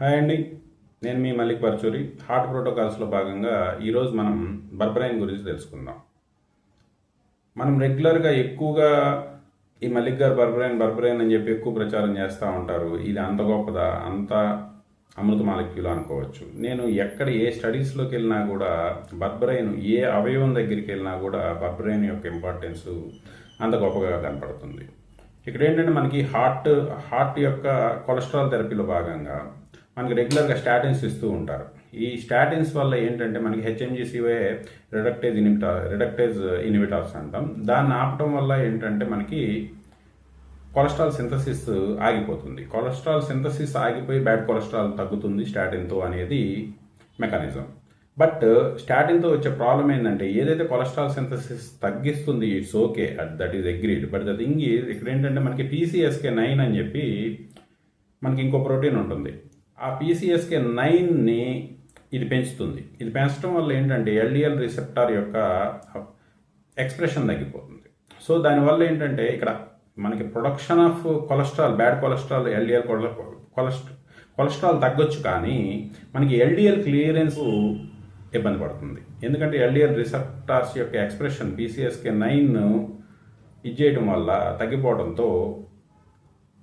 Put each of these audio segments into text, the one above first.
Hi అండి. నేను మీ మల్లిక్ పరచూరి. హార్ట్ ప్రోటోకాల్స్లో భాగంగా ఈరోజు మనం బర్బరైన్ గురించి తెలుసుకుందాం. మనం రెగ్యులర్గా ఎక్కువగా ఈ మల్లిక్ గారు బర్బరైన్ బర్బరైన్ అని చెప్పి ఎక్కువ ప్రచారం చేస్తూ ఉంటారు. ఇది అంత గొప్పదా? అంత అమృత మాలిక్యూల్ అనుకోవచ్చు. నేను ఎక్కడ ఏ స్టడీస్లోకి వెళ్ళినా కూడా బర్బరైన్ ఏ అవయవం దగ్గరికి వెళ్ళినా కూడా బర్బరైన్ యొక్క ఇంపార్టెన్స్ అంత గొప్పగా కనపడుతుంది. ఇక్కడ ఏంటంటే మనకి హార్ట్ హార్ట్ యొక్క కొలెస్ట్రాల్ థెరపీలో భాగంగా మనకి రెగ్యులర్గా స్టాటిన్స్ ఇస్తూ ఉంటారు. ఈ స్టాటిన్స్ వల్ల ఏంటంటే మనకి హెచ్ఎంజీసీవే రిడక్టేజ్ ఇనిమిటా రిడక్టేజ్ ఇనిమిటాల్స్ అంటాం. దాన్ని ఆపటం వల్ల ఏంటంటే మనకి కొలెస్ట్రాల్ సింథసిస్ ఆగిపోతుంది. కొలెస్ట్రాల్ సింథసిస్ ఆగిపోయి బ్యాడ్ కొలెస్ట్రాల్ తగ్గుతుంది స్టాటిన్తో అనేది మెకానిజం బట్ స్టాటిన్తో వచ్చే ప్రాబ్లం ఏంటంటే ఏదైతే కొలెస్ట్రాల్ సింథసిస్ తగ్గిస్తుంది it's okay that is agreed but the thing ఇక్కడ ఏంటంటే మనకి పీసీఎస్కే నైన్ అని చెప్పి మనకి ఇంకో ప్రోటీన్ ఉంటుంది. ఆ పీసీఎస్కే నైన్ని ఇది పెంచుతుంది. ఇది పెంచడం వల్ల ఏంటంటే ఎల్డిఎల్ రిసెప్టార్ యొక్క ఎక్స్ప్రెషన్ తగ్గిపోతుంది. సో దానివల్ల ఏంటంటే ఇక్కడ మనకి production of cholesterol bad cholesterol LDL cholesterol cholesterol తగ్గొచ్చు కానీ మనకి ఎల్డిఎల్ క్లియరెన్స్ ఇబ్బంది పడుతుంది. ఎందుకంటే ఎల్డిఎల్ రిసెప్టార్స్ యొక్క ఎక్స్ప్రెషన్ పీసీఎస్కే నైన్ ఇది వల్ల తగ్గిపోవడంతో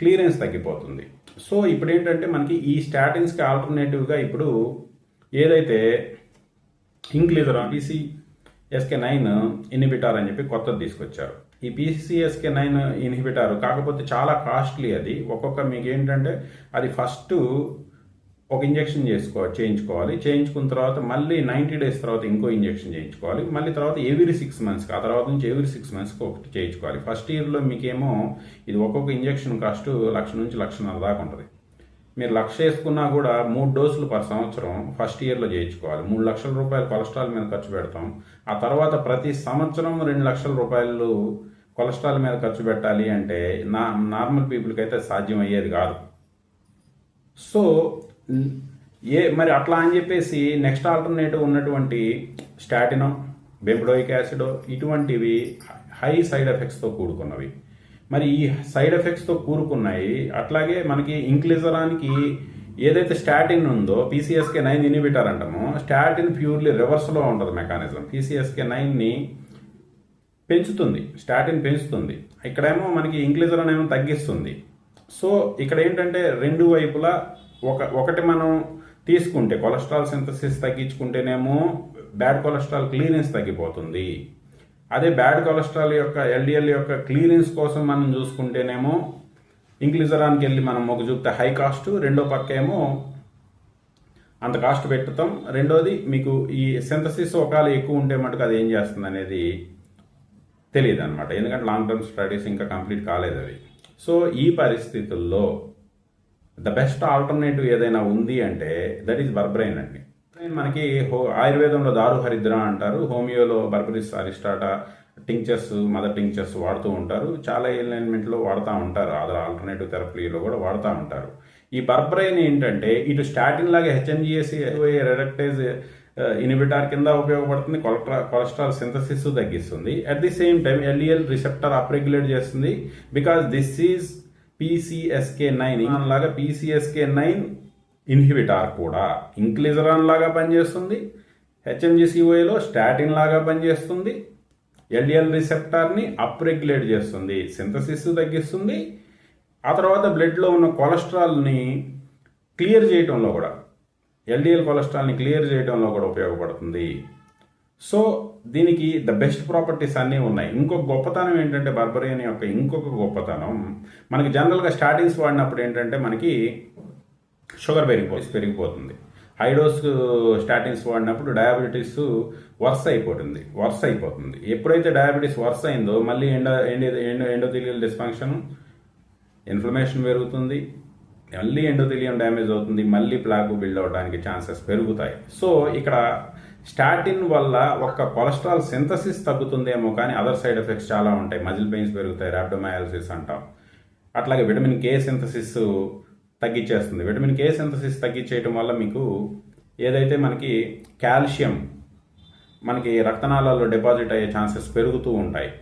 క్లియరెన్స్ తగ్గిపోతుంది. సో ఇప్పుడు ఏంటంటే మనకి ఈ స్టాటిన్స్కి ఆల్టర్నేటివ్గా ఇప్పుడు ఏదైతే inclisiran PC SK nine inhibitor అని చెప్పి కొత్తది తీసుకొచ్చారు. ఈ పీసీఎస్కే నైన్ ఇన్హిబిటార్ కాకపోతే చాలా కాస్ట్లీ అది. ఒక్కొక్క మీకు ఏంటంటే అది ఫస్ట్ ఒక ఇంజెక్షన్ చేసుకో చేయించుకోవాలి. చేయించుకున్న తర్వాత మళ్ళీ నైంటీ డేస్ తర్వాత ఇంకో ఇంజెక్షన్ చేయించుకోవాలి. మళ్ళీ తర్వాత ఎవ్రీ సిక్స్ మంత్స్కి ఆ తర్వాత నుంచి ఎవ్రీ సిక్స్ మంత్స్కి ఒకటి చేయించుకోవాలి. ఫస్ట్ ఇయర్లో మీకేమో ఇది ఒక్కొక్క ఇంజెక్షన్ కాస్ట్ లక్ష నుంచి లక్షన్నర దాకా ఉంటుంది. మీరు లక్ష వేసుకున్నా కూడా మూడు డోసులు పర్ సంవత్సరం ఫస్ట్ ఇయర్లో చేయించుకోవాలి. మూడు లక్షల రూపాయలు కొలెస్ట్రాల్ మీద ఖర్చు పెడతాం. ఆ తర్వాత ప్రతి సంవత్సరం రెండు లక్షల రూపాయలు కొలెస్ట్రాల్ మీద ఖర్చు పెట్టాలి అంటే నా నార్మల్ పీపుల్కి అయితే సాధ్యం అయ్యేది కాదు. సో ఏ మరి అట్లా అని చెప్పేసి నెక్స్ట్ ఆల్టర్నేటివ్ ఉన్నటువంటి స్టాటినో బెంబడోయిక్ యాసిడ్ ఇటువంటివి హై సైడ్ ఎఫెక్ట్స్తో కూడుకున్నవి. మరి ఈ సైడ్ ఎఫెక్ట్స్తో కూరుకున్నాయి అట్లాగే మనకి ఇంక్లిజరానికి ఏదైతే స్టాటిన్ ఉందో పీసీఎస్కే నైన్ ఇనిబిటర్ అంటాము స్టాటిన్ ప్యూర్లీ రివర్స్లో ఉంటుంది మెకానిజం. పీసీఎస్కే నైన్ని పెంచుతుంది స్టాటిన్ పెంచుతుంది. ఇక్కడేమో మనకి ఇంక్లిజరాన్ ఏమో తగ్గిస్తుంది. సో ఇక్కడ ఏంటంటే రెండు వైపులా ఒక ఒకటి మనం తీసుకుంటే కొలెస్ట్రాల్ సింథసిస్ తగ్గించుకుంటేనేమో బ్యాడ్ కొలెస్ట్రాల్ క్లీనెన్స్ తగ్గిపోతుంది. అదే బ్యాడ్ కొలెస్ట్రాల్ యొక్క ఎల్డిఎల్ యొక్క క్లీనెన్స్ కోసం మనం చూసుకుంటేనేమో ఇంక్లిజరాన్కి వెళ్ళి మనం ఒక చూపితే హై కాస్ట్ రెండో పక్క ఏమో అంత కాస్ట్ పెట్టుతాం రెండోది మీకు ఈ సింథసిస్ ఒకవేళ ఎక్కువ ఉంటే మటుకు అది ఏం చేస్తుంది అనేది తెలియదు అనమాట ఎందుకంటే లాంగ్ టర్మ్ స్టడీస్ ఇంకా కంప్లీట్ కాలేదు అవి. సో ఈ పరిస్థితుల్లో ద బెస్ట్ ఆల్టర్నేటివ్ ఏదైనా ఉంది అంటే దట్ ఈస్ బర్బ్రైన్ అండి. మనకి హో ఆయుర్వేదంలో దారు హరిద్ర అంటారు హోమియోలో బర్బరిస్ అరిస్టాటా టింక్చర్స్ మదర్ టింక్చర్స్ వాడుతూ ఉంటారు చాలా ఎలైన్మెంట్లో వాడుతూ ఉంటారు అదర్ ఆల్టర్నేటివ్ థెరపీలో కూడా వాడుతూ ఉంటారు. ఈ బర్బ్రైన్ ఏంటంటే ఇటు స్టాటిన్ లాగా హెచ్ఎంజిఎస్సి రెడక్టేజ్ ఇనిబిటార్ కింద ఉపయోగపడుతుంది కొలెస్ట్రా కొలెస్ట్రాల్ సింథసిస్ తగ్గిస్తుంది. At the same time ఎల్ఈఎల్ receptor upregulate చేస్తుంది because this is PCSK nine లాగా పీసీఎస్కే నైన్ ఇన్హిబిటార్ కూడా. ఇంక్లిజరాన్ లాగా పనిచేస్తుంది. హెచ్ఎంజిసిఓఏలో స్టాటిన్ లాగా పనిచేస్తుంది. ఎల్డిఎల్ రిసెప్టార్ని అప్రెగ్యులేట్ చేస్తుంది. సింథసిస్ తగ్గిస్తుంది. ఆ తర్వాత బ్లడ్లో ఉన్న కొలెస్ట్రాల్ని క్లియర్ చేయడంలో కూడా ఎల్డిఎల్ కొలెస్ట్రాల్ని క్లియర్ చేయడంలో కూడా ఉపయోగపడుతుంది. సో దీనికి ద బెస్ట్ ప్రాపర్టీస్ అన్నీ ఉన్నాయి. ఇంకొక గొప్పతనం ఏంటంటే బర్బరియన్ యొక్క ఇంకొక గొప్పతనం. మనకి జనరల్గా స్టార్టింగ్స్ వాడినప్పుడు ఏంటంటే మనకి షుగర్ పెరిగిపో పెరిగిపోతుంది. హైడోస్ స్టాటిన్స్ వాడినప్పుడు డయాబెటీస్ వర్స్ అయిపోతుంది. వర్స్ అయిపోతుంది. ఎప్పుడైతే డయాబెటీస్ వర్స్ అయిందో మళ్ళీ endo endo endothelial dysfunction inflammation పెరుగుతుంది. మళ్ళీ ఎండోథీలియం డ్యామేజ్ అవుతుంది. మళ్ళీ ప్లాక్ బిల్డ్ అవడానికి ఛాన్సెస్ పెరుగుతాయి. సో ఇక్కడ స్టాటిన్ వల్ల ఒక కొలెస్ట్రాల్ సింథసిస్ తగ్గుతుందేమో కానీ అదర్ సైడ్ ఎఫెక్ట్స్ చాలా ఉంటాయి. మజిల్ పెయిన్స్ పెరుగుతాయి ర్యాబ్డోమయాలసిస్ అంటాం. అట్లాగే విటమిన్ కే సింథసిస్ తగ్గించేస్తుంది విటమిన్ కే సింథసిస్ తగ్గించేయటం వల్ల మీకు ఏదైతే మనకి కాల్షియం మనకి రక్తనాళాల్లో డిపాజిట్ అయ్యే ఛాన్సెస్ పెరుగుతూ ఉంటాయి.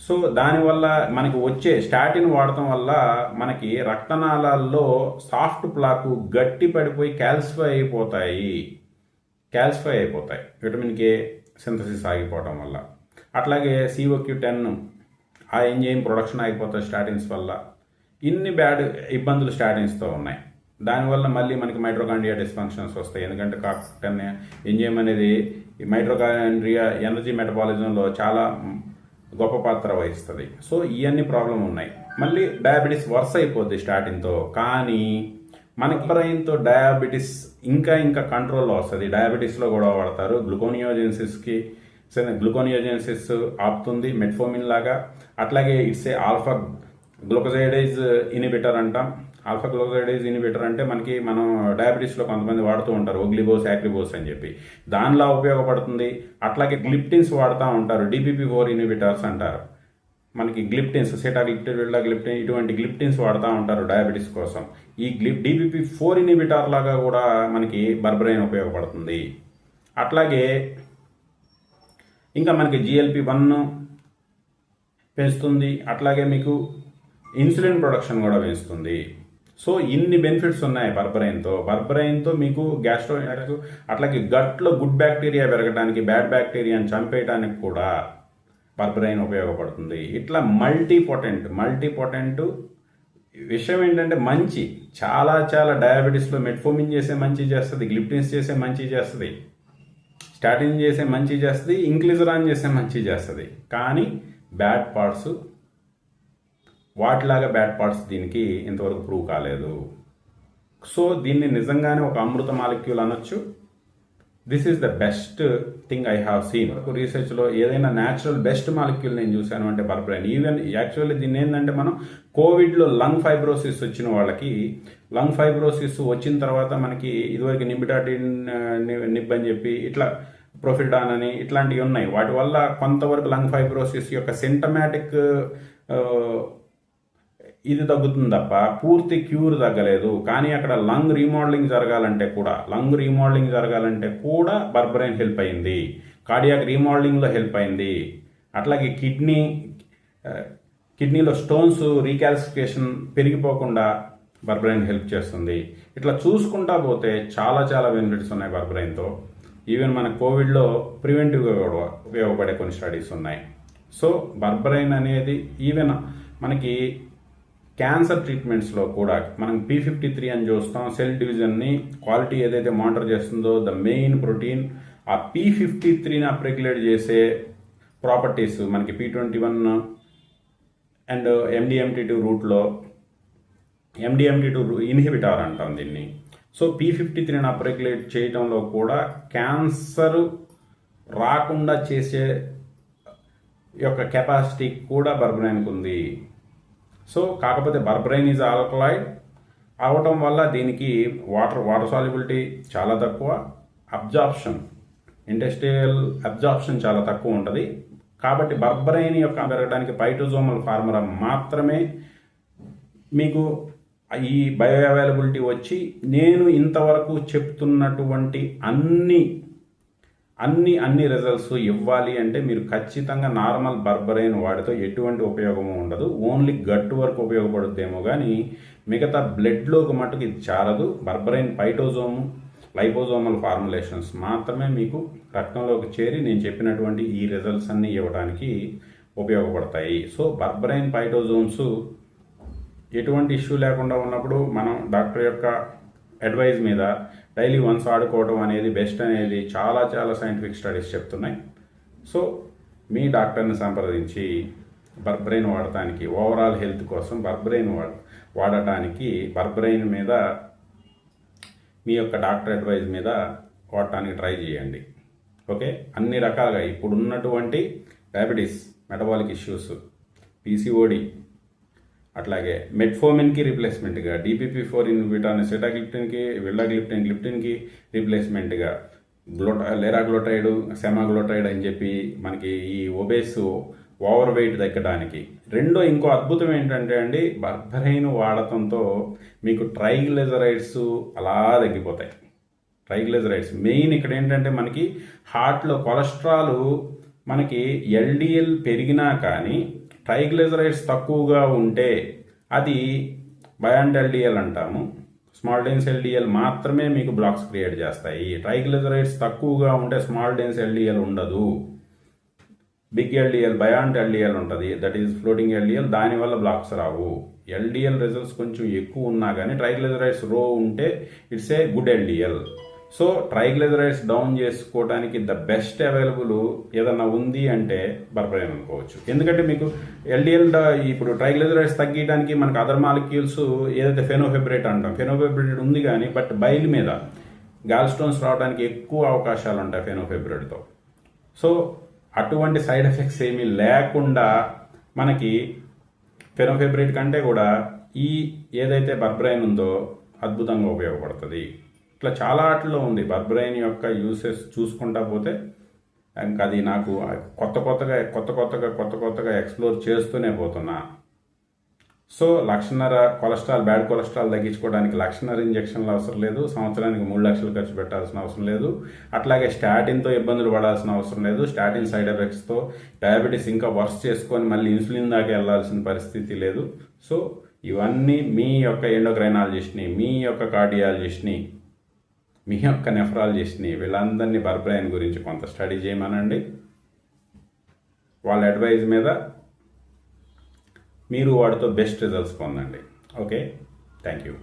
సో దానివల్ల మనకి వచ్చే స్టాటిన్ వాడటం వల్ల మనకి రక్తనాళాల్లో సాఫ్ట్ ప్లాక్ గట్టి పడిపోయి క్యాల్సిఫై అయిపోతాయి. క్యాల్సిఫై అయిపోతాయి. విటమిన్ కే సింథసిస్ ఆగిపోవడం వల్ల. అట్లాగే సిఓక్యూ టెన్ ఆ ఎంజైమ్ ప్రొడక్షన్ ఆగిపోతాయి స్టాటిన్స్ వల్ల ఇన్ని బ్యాడ్ ఇబ్బందులు స్టాటిన్స్తో ఉన్నాయి. దానివల్ల మళ్ళీ మనకి మైట్రోకాండ్రియా డిస్ఫంక్షన్స్ వస్తాయి. ఎందుకంటే కాక్ టెన్ ఎంజైమ్ అనేది మైట్రోకాండ్రియా ఎనర్జీ మెటబాలిజంలో చాలా గొప్ప పాత్ర వహిస్తుంది. సో ఇవన్నీ ప్రాబ్లం ఉన్నాయి. మళ్ళీ డయాబెటీస్ వర్స్ అయిపోద్ది స్టార్టింగ్తో కానీ మనకి బ్రెయిన్తో డయాబెటీస్ ఇంకా ఇంకా కంట్రోల్లో వస్తుంది. డయాబెటీస్లో కూడా వాడతారు. గ్లూకోనియోజెన్సిస్కి గ్లూకోనియోజెన్సిస్ ఆపుతుంది మెట్ఫోమిన్ లాగా. అట్లాగే ఇట్స్ ఏ ఆల్ఫా గ్లూకోజైడైజ్ ఇనిబిటర్ అంటాం. ఆల్ఫా గ్లూకోజైడైజ్ ఇనిబిటర్ అంటే మనకి మనం డయాబెటీస్లో కొంతమంది వాడుతూ ఉంటారు. ఓగ్లిబోస్ యాక్రిబోస్ అని చెప్పి. దానిలో ఉపయోగపడుతుంది. అట్లాగే గ్లిప్టిన్స్ వాడుతూ ఉంటారు. డిపిపి ఫోర్ ఇనిబిటర్స్ అంటారు. మనకి గ్లిప్టిన్స్ సెటాగ్లిప్టిన్ విల్లాగ్లిప్టిన్ ఇటువంటి గ్లిప్టిన్స్ వాడుతూ ఉంటారు డయాబెటీస్ కోసం. ఈ గ్లిప్ డిబిపి ఫోర్ ఇనిబిటార్ లాగా కూడా మనకి బర్బరైన్ ఉపయోగపడుతుంది. అట్లాగే ఇంకా మనకి జిఎల్పి వన్ పెంచుతుంది. అట్లాగే మీకు ఇన్సులిన్ ప్రొడక్షన్ కూడా పెంచుతుంది. సో ఇన్ని బెనిఫిట్స్ ఉన్నాయి బర్బరైన్తో. బర్బరైన్తో మీకు గ్యాస్ట్రో అట్లాగే గట్లో గుడ్ బ్యాక్టీరియా పెరగడానికి బ్యాడ్ బ్యాక్టీరియాని చంపేయడానికి కూడా బర్బరైన్ ఉపయోగపడుతుంది. ఇట్లా మల్టీ మల్టీపొటెంట్ విషయం ఏంటంటే మంచి చాలా చాలా డయాబెటీస్లో మెట్ఫోమిన్ చేసే మంచి చేస్తుంది గ్లిప్టిన్స్ చేసే మంచి చేస్తుంది స్టాటిన్ చేసే మంచి చేస్తుంది ఇంక్లిజరాన్ చేసే మంచి చేస్తుంది. కానీ బ్యాడ్ పార్ట్స్ వాటిలాగా బ్యాడ్ పార్ట్స్ దీనికి ఇంతవరకు ప్రూవ్ కాలేదు. సో దీన్ని నిజంగానే ఒక అమృత మాలిక్యూల్ అనొచ్చు. This is the best thing I have seen రీసెర్చ్లో ఏదైనా న్యాచురల్ బెస్ట్ మాలిక్యూల్ నేను చూశాను అంటే బర్బ్రైన్ ఈవెన్ యాక్చువల్లీ దీన్ని ఏంటంటే మనం కోవిడ్లో లంగ్ ఫైబ్రోసిస్ వచ్చిన వాళ్ళకి లంగ్ ఫైబ్రోసిస్ వచ్చిన తర్వాత మనకి ఇదివరకు నిబిటాటిన్ నిబ్ అని చెప్పి ఇట్లా ప్రొఫిల్డాన్ అని ఇట్లాంటివి ఉన్నాయి. వాటి వల్ల కొంతవరకు లంగ్ ఫైబ్రోసిస్ యొక్క సింటమాటిక్ ఇది తగ్గుతుంది తప్ప పూర్తి క్యూర్ తగ్గలేదు. కానీ అక్కడ లంగ్ రీమోడలింగ్ జరగాలంటే కూడా లంగ్ రీమోడలింగ్ జరగాలంటే కూడా బర్బ్రైన్ హెల్ప్ అయింది. కార్డియాక్ రీమోడలింగ్లో హెల్ప్ అయింది. అట్లాగే కిడ్నీ కిడ్నీలో స్టోన్స్ రీకాల్సిఫికేషన్ పెరిగిపోకుండా బర్బ్రెయిన్ హెల్ప్ చేస్తుంది. ఇట్లా చూసుకుంటా పోతే చాలా చాలా బెనిఫిట్స్ ఉన్నాయి బర్బ్రెయిన్తో ఈవెన్ మన కోవిడ్లో ప్రివెంటివ్గా కూడా ఉపయోగపడే కొన్ని స్టడీస్ ఉన్నాయి. సో బర్బ్రెయిన్ అనేది ఈవెన్ మనకి క్యాన్సర్ ట్రీట్మెంట్స్లో కూడా మనం పీ ఫిఫ్టీ త్రీ అని చూస్తాం. సెల్ డివిజన్ని క్వాలిటీ ఏదైతే మానిటర్ చేస్తుందో ద మెయిన్ ప్రోటీన్ ఆ పీ ఫిఫ్టీ త్రీని అప్రెగ్యులేట్ చేసే ప్రాపర్టీస్ మనకి P twenty one and MDMT two రూట్లో ఎండిఎంటీ టూ ఇన్హిబిటార్ అంటాం దీన్ని. సో పీ ఫిఫ్టీ త్రీని అప్రెగ్యులేట్ చేయడంలో కూడా క్యాన్సర్ రాకుండా చేసే యొక్క కెపాసిటీ కూడా బర్బనానికి ఉంది. సో కాకపోతే బర్బ్రైన్ ఈజ్ ఆల్కలాయిడ్ అవటం వల్ల దీనికి వాటర్ వాటర్ సాల్యుబిలిటీ చాలా తక్కువ. అబ్జార్ప్షన్ ఇండస్ట్రియల్ అబ్జార్ప్షన్ చాలా తక్కువ ఉంటుంది. కాబట్టి బర్బ్రైన్ యొక్క పెరగడానికి పైటోజోమల్ ఫార్ములా మాత్రమే మీకు ఈ బయో అవైలబిలిటీ వచ్చి నేను ఇంతవరకు చెప్తున్నటువంటి అన్ని అన్ని అన్ని రిజల్ట్స్ ఇవ్వాలి అంటే మీరు ఖచ్చితంగా నార్మల్ బర్బరైన్ వాడితో ఎటువంటి ఉపయోగము ఉండదు. ఓన్లీ గట్ వరకు ఉపయోగపడుద్దేమో కానీ మిగతా బ్లడ్లోకి మటుకు ఇది చారదు. బర్బరైన్ పైటోజోము లైపోజోమల్ ఫార్ములేషన్స్ మాత్రమే మీకు రక్తంలోకి చేరి నేను చెప్పినటువంటి ఈ రిజల్ట్స్ అన్నీ ఇవ్వడానికి ఉపయోగపడతాయి. సో బర్బరైన్ పైటోజోమ్స్ ఎటువంటి ఇష్యూ లేకుండా ఉన్నప్పుడు మనం డాక్టర్ యొక్క అడ్వైజ్ మీద డైలీ వన్స్ ఆడుకోవడం అనేది బెస్ట్ అనేది చాలా చాలా సైంటిఫిక్ స్టడీస్ చెప్తున్నాయి. సో మీ డాక్టర్ని సంప్రదించి బర్బ్రెయిన్ వాడటానికి ఓవరాల్ హెల్త్ కోసం బర్బ్రెయిన్ వాడ వాడటానికి బర్బ్రెయిన్ మీద మీ యొక్క డాక్టర్ అడ్వైజ్ మీద వాడటానికి ట్రై చేయండి. ఓకే? అన్ని రకాలుగా ఇప్పుడున్నటువంటి డయాబెటీస్ మెటబాలిక్ ఇష్యూస్ పీసీఓడి అట్లాగే మెట్ఫోమిన్కి రీప్లేస్మెంట్గా డిపిపి ఫోర్ ఇన్విటాన్ సెటాగ్లిప్టిన్కి విల్లాగ్లిప్టిన్ గ్లిప్టిన్కి రీప్లేస్మెంట్గా గ్లోట లెరాగ్లోటైడ్ సెమాగ్లోటైడ్ అని చెప్పి మనకి ఈ ఒబేస్ ఓవర్ వెయిట్ తగ్గడానికి. రెండో ఇంకో అద్భుతం ఏంటంటే అండి బర్బరైన్ వాడటంతో మీకు ట్రైగ్లెజరైడ్స్ అలా తగ్గిపోతాయి. ట్రైగ్లెజరైడ్స్ మెయిన్ ఇక్కడ ఏంటంటే మనకి హార్ట్లో కొలెస్ట్రాల్ మనకి ఎల్డిఎల్ పెరిగినా కానీ ట్రైగ్లిజరైడ్స్ తక్కువగా ఉంటే అది బయాండ్ ఎల్డిఎల్ అంటాము. స్మాల్ డెన్స్ ఎల్డిఎల్ మాత్రమే మీకు బ్లాక్స్ క్రియేట్ చేస్తాయి. ట్రైగ్లిజరైడ్స్ తక్కువగా ఉంటే స్మాల్ డెన్స్ ఎల్డిఎల్ ఉండదు. బిగ్ ఎల్డిఎల్ బయాండ్ ఎల్డిఎల్ ఉంటుంది. That is floating LDL. దానివల్ల బ్లాక్స్ రావు. ఎల్డిఎల్ రిజల్ట్స్ కొంచెం ఎక్కువ ఉన్నా కానీ ట్రైగ్లిజరైడ్స్ రో ఉంటే it's a good LDL. So triglycerides down చేసుకోవడానికి ద బెస్ట్ అవైలబుల్ ఏదన్నా ఉంది అంటే బర్బరేన్ అనుకోవచ్చు. ఎందుకంటే మీకు ఎల్డిఎల్ ఇప్పుడు ట్రైగ్లెజరైడ్స్ తగ్గించడానికి మనకు అదర్ మాలిక్యూల్స్ ఏదైతే ఫెనోఫెబ్రేట్ అంటాం ఫెనోఫెబ్రేట్ ఉంది కానీ బట్ బయల్ మీద గాల్ స్టోన్స్ రావడానికి ఎక్కువ అవకాశాలు ఉంటాయి ఫెనోఫెబ్రేట్తో సో అటువంటి సైడ్ ఎఫెక్ట్స్ ఏమీ లేకుండా మనకి ఫెనోఫెబ్రేట్ కంటే కూడా ఈ ఏదైతే బర్బ్రైన్ ఉందో అద్భుతంగా ఉపయోగపడుతుంది. ఇట్లా చాలా ఆటల్లో ఉంది. బర్బ్రైన్ యొక్క యూసెస్ చూసుకుంటా పోతే ఇంకా అది నాకు కొత్త కొత్తగా కొత్త కొత్తగా కొత్త కొత్తగా ఎక్స్ప్లోర్ చేస్తూనే పోతున్నా. సో లక్షన్నర కొలెస్ట్రాల్ బ్యాడ్ కొలెస్ట్రాల్ తగ్గించుకోవడానికి లక్షన్నర ఇంజక్షన్లు అవసరం లేదు. సంవత్సరానికి మూడు లక్షలు ఖర్చు పెట్టాల్సిన అవసరం లేదు. అట్లాగే స్టాటిన్తో ఇబ్బందులు పడాల్సిన అవసరం లేదు. స్టాటిన్ సైడ్ ఎఫెక్ట్స్తో డయాబెటీస్ ఇంకా వర్స్ చేసుకొని మళ్ళీ ఇన్సులిన్ దాకా వెళ్ళాల్సిన పరిస్థితి లేదు. సో ఇవన్నీ మీ యొక్క ఎండోక్రైనాలజిస్ట్ని మీ యొక్క కార్డియాలజిస్ట్ని మీ యొక్క నెఫ్రాలజిస్ట్ని వీళ్ళందరినీ బర్బ్రైన్ గురించి కొంత స్టడీ చేయమనండి. వాళ్ళ అడ్వైజ్ మీద మీరు వాడితో బెస్ట్ రిజల్ట్స్ పొందండి. ఓకే? Thank you.